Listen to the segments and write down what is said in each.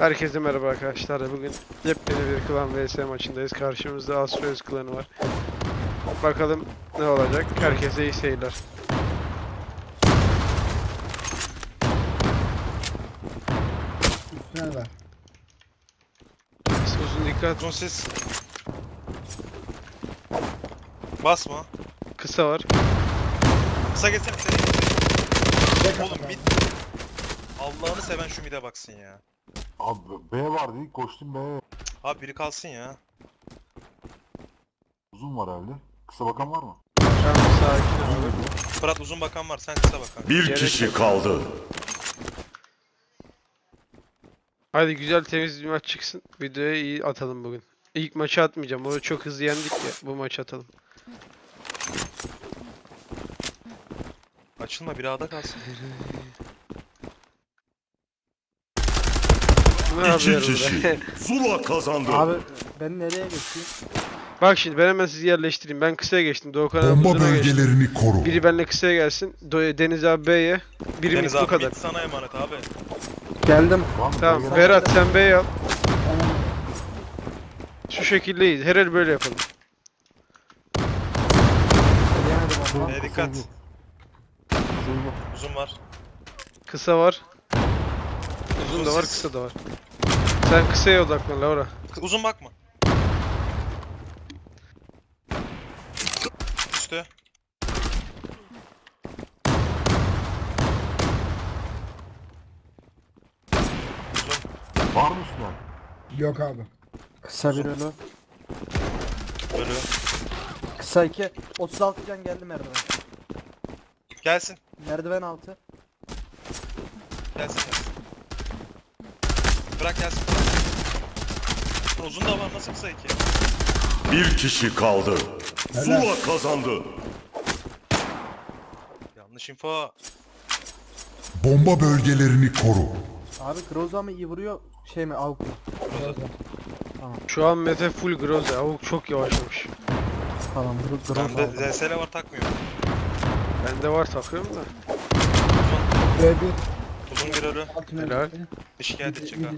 Herkese merhaba arkadaşlar. Bugün yepyeni bir klan vs maçındayız. Karşımızda Astroz klanı var. Bakalım ne olacak. Herkese iyi seyirler. Üstüne ver. Uzun dikkat. Uzun ses. Basma. Kısa var. Kısa geçsene seni. Oğlum mid. Allah'ını seven şu mid'e baksın ya. Abi B vardı ilk koştum B'ye. Abi biri kalsın ya. Uzun var herhalde. Kısa bakan var mı? Tamam sakin ol. Fırat uzun bakan var sen kısa bakan. Bir Gerek kişi yok. kaldı. Hadi güzel temiz bir maç çıksın. Videoya iyi atalım bugün. İlk maçı atmayacağım. Onu çok hızlı yendik ya. Bu maçı atalım. Açılma biri A'da kalsın. Ne İki yapıyoruz kişi. Zula kazandı. Abi ben nereye geçeyim? Bak şimdi ben hemen sizi yerleştireyim. Ben kısaya geçtim. Doğukan abi Bomba uzuna geçti. bölgelerini koru. Biri benimle kısaya gelsin. Do- Deniz abi B'ye. Biri Deniz bu abi kadar. mid sana emanet abi. Geldim. Tamam. Berat sen B'ye al. Şu şekildeyiz. Her el böyle yapalım. E dikkat. Uzun var. Kısa var. Uzun da var, kısa da var. Sen kısaya odaklan Laura. Uzun bakma. Üste. Var mı üstüne? Yok abi. Kısa bir ölü. Ölü. Kısa 2. 36 can geldi merdiven. Gelsin. Merdiven altı. Gelsin gelsin. Bırak gelsin. Uzun da var nasıl kısa iki? Bir kişi kaldı. Zula kazandı. Yanlış info. Bomba bölgelerini koru. Abi Groza mı iyi vuruyor şey mi Avuk mu? Şu an Mete full Groza. Avuk çok yavaşlamış. Falan Gro- Groza. Avuk. Bende ZSL var takmıyor. Bende var takıyorum da. B1 terörü. Helal. Dış geldi çıkar.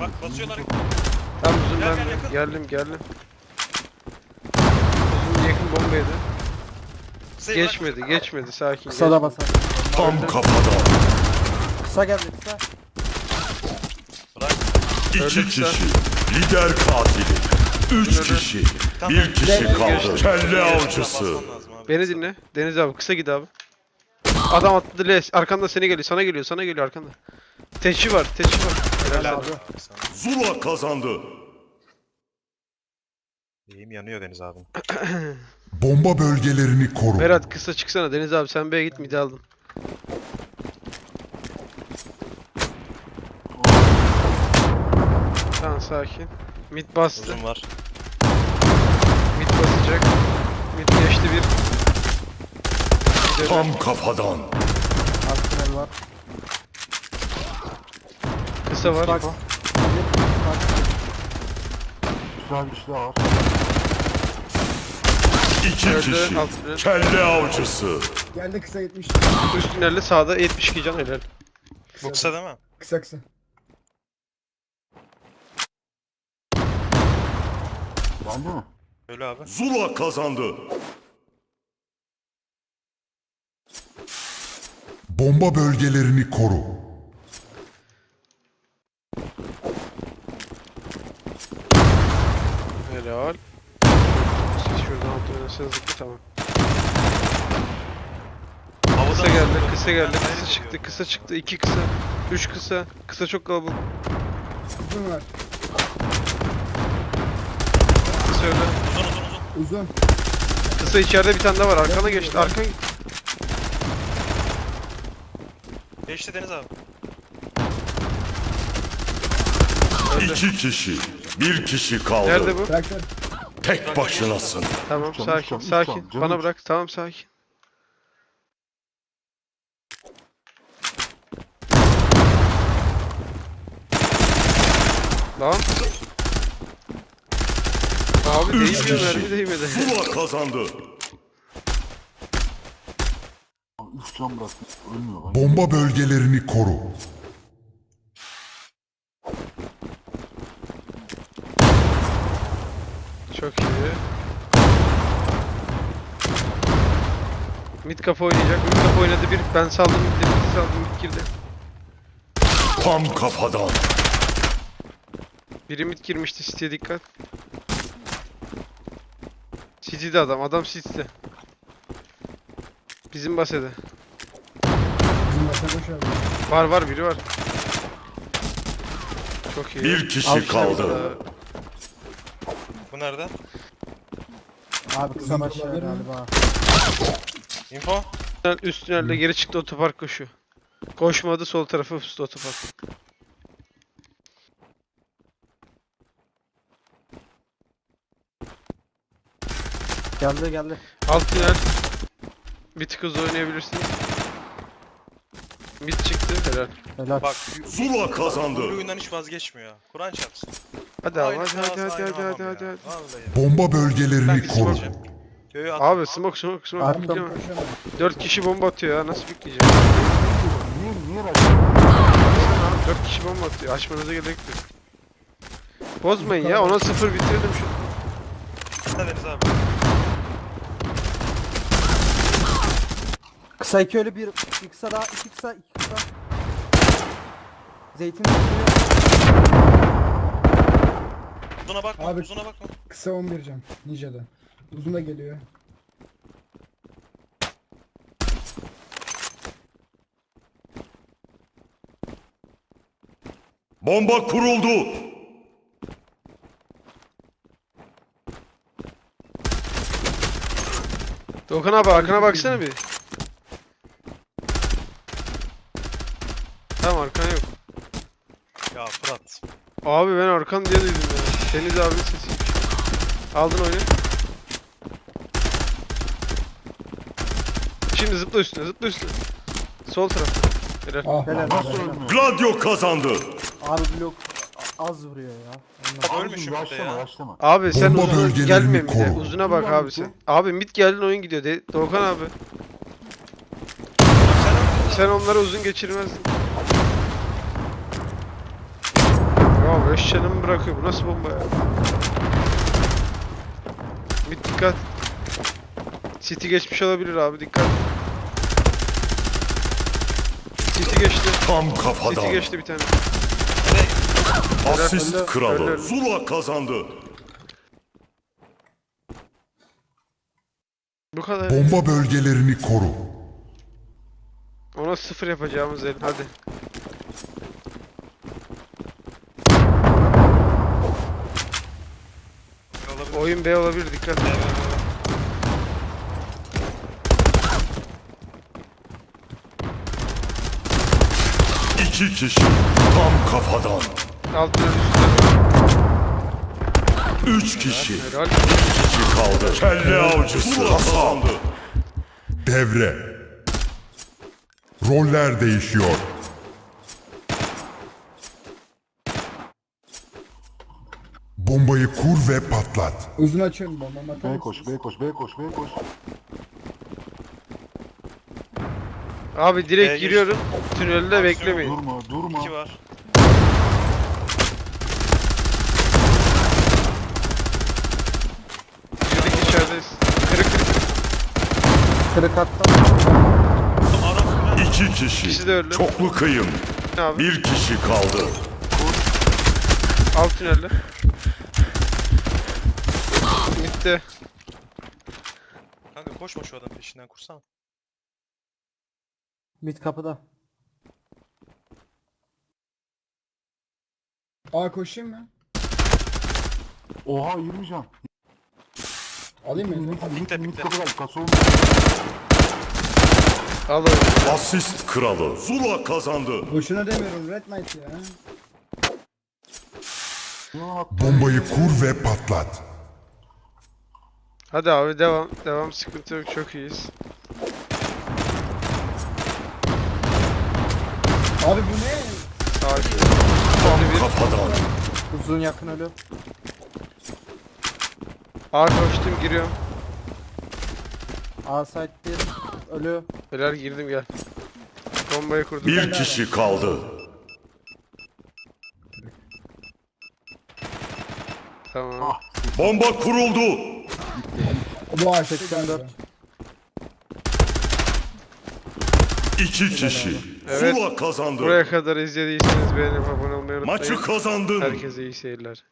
Bak basıyorlar. Tam uzun Gel, ben Geldim geldim. Uzun yakın bombaydı. Kısayı bırak. Geçmedi geçmedi sakin. Kısa da basar. Tam kafada. Kısa geldi kısa. Bırak. Öldü İki kişi. Lider katili. Üç Öldü. kişi. Tamam. Bir kişi Gel, kaldı. Kelle avcısı. Beni dinle. Deniz abi kısa git abi. Adam atladı les. Arkanda seni geliyor. Sana geliyor. Sana geliyor arkanda. Teçi var. Teçi var. Helal abi. Zula kazandı. İyiyim yanıyor Deniz abi. Bomba bölgelerini koru. Berat kısa çıksana. Deniz abi sen B'ye git midi aldın. Tamam sakin. Mid bastı. Uzun var. Mid basacak. Mid geçti bir. Tam kafadan. Tünel var. kısa var. Bak. Üstüne bir şey var. İki kişi. alt tünel. Kelle avcısı. Geldi kısa 70. Üst tünelde sağda 72 can helal. Bu kısa değil mi? Kısa kısa. Geldi mi? Ölü abi. Zula kazandı. Bomba bölgelerini koru. Helal. Siz şuradan zıplı tamam. Kısa geldi, kısa geldi, kısa çıktı, kısa çıktı, iki kısa, üç kısa, kısa çok kalabalık. Uzun var. Kısa öyle. Uzun uzun uzun. Uzun. Kısa içeride bir tane daha var, arkana geçti, arkana Geçti Deniz abi. öldü. İki kişi. Bir kişi kaldı. Nerede bu? Tek başınasın. Tamam, sakin, sakin. Bana bırak, tamam sakin. Lan. Abi Üç değmiyor, kişi. mermi değmedi. Zula kazandı. pozisyon. Ölmüyor lan. Bomba bölgelerini koru. Çok iyi. Mid kafa oynayacak. Mid kafa oynadı bir. Ben saldım mid, mid saldım mid girdi. Tam kafadan. Biri mid girmişti City'ye dikkat. City'de adam. Adam City'de. Bizim basede. Var var biri var. Çok iyi. Bir kişi Al işte kaldı. Bu nerede? Abi kısa başlıyor galiba. Info. Tünel- Üst tünelde geri çıktı otopark koşuyor. Koşmadı sol tarafı üstü otopark. Geldi geldi. Alt tünel. Bir tık hızlı oynayabilirsin. Mid çıktı helal. Helal. Bak. Zula kazandı. Bu oyundan hiç vazgeçmiyor. Kur'an çarpsın. Hadi abi hadi hadi hadi hadi hadi hadi. hadi. Bomba bölgelerini koru. at. Abi smoke smoke smoke bekleme. 4 kişi bomba atıyor ya nasıl bekleyeceğim? Niye, niye abi 4 kişi bomba atıyor açmanıza gerek yok. Bozmayın ya ona 0 bitirdim şu. Deniz abi. Kısa iki ölü bir, bir kısa daha, iki kısa, iki kısa. Zeytin. Uzuna bakma. Abi- Uzuna bakma. Kısa 11 can. Ninja'da. Uzun da geliyor. Bomba kuruldu. Dokan abi arkana baksana bir. Tamam arkan yok. Ya Fırat. Abi ben arkan diye duydum ya. Deniz abinin sesiymiş. Aldın oyunu. Şimdi zıpla üstüne zıpla üstüne. Sol taraf. Helal. Ah Helal. Gladio kazandı. Abi blok az vuruyor ya. Ölmüşüm bir de yaşlama ya. yaşlama. Abi sen Bomba uzun bölgelerini gelme bir de. koru. Uzuna bak abi sen. Abi mid geldin oyun gidiyor. De Doğukan abi. Sen onları uzun geçirmezdin. 5 canımı bırakıyor. Bu nasıl bomba ya? Mid dikkat. City geçmiş olabilir abi dikkat. City geçti. Tam City kafadan. geçti bir tane. Asist kralı. Zula kazandı. Bu kadar. Bomba bölgelerini koru. Ona sıfır yapacağımız el. Hadi. Olabilir. Oyun B olabilir dikkat. İki kişi. Tam kafadan. Altına. Üç kişi. Helal. kişi kaldı. Kelle avcısı. Kazandı. Devre. Roller değişiyor. Bombayı kur ve patlat. Uzun açıyorum bombamı atar B koş, B koş, B koş, B koş. Abi direkt B'ye giriyorum. Tünelde beklemeyin. Durma, durma. İki var. Girdik içerideyiz. Kırık kırık. Kırık attım. Adam İki kişi. İkisi de öldü. Çoklu kıyım. Ne abi? Bir kişi kaldı. Alt tünelde. Bitti. Kanka koşma şu adam peşinden kursana. Mid kapıda. A koşayım mı? Oha 20 can. Alayım mı? Mid, mid, Bitti, mid bitti. kapı geldi. Kasa olmuş. Al onu. Asist kralı. Zula kazandı. Boşuna demiyorum Red Knight ya. Bombayı kur ve patlat. Hadi abi devam. Devam sıkıntı yok. Çok iyiyiz. Abi bu ne? Sakin. Tam kafadan. Uzun yakın ölü. A koştum giriyorum. A site bir ölü. Helal girdim gel. Bombayı kurdum. Bir kişi kaldı. Tamam. Ah, Bomba kuruldu. Bu açtı 84. galiba. İki kişi. Evet. Zula kazandı. Buraya kadar izlediyseniz beğenip abone olmayı unutmayın. Maçı kazandın. Herkese iyi seyirler.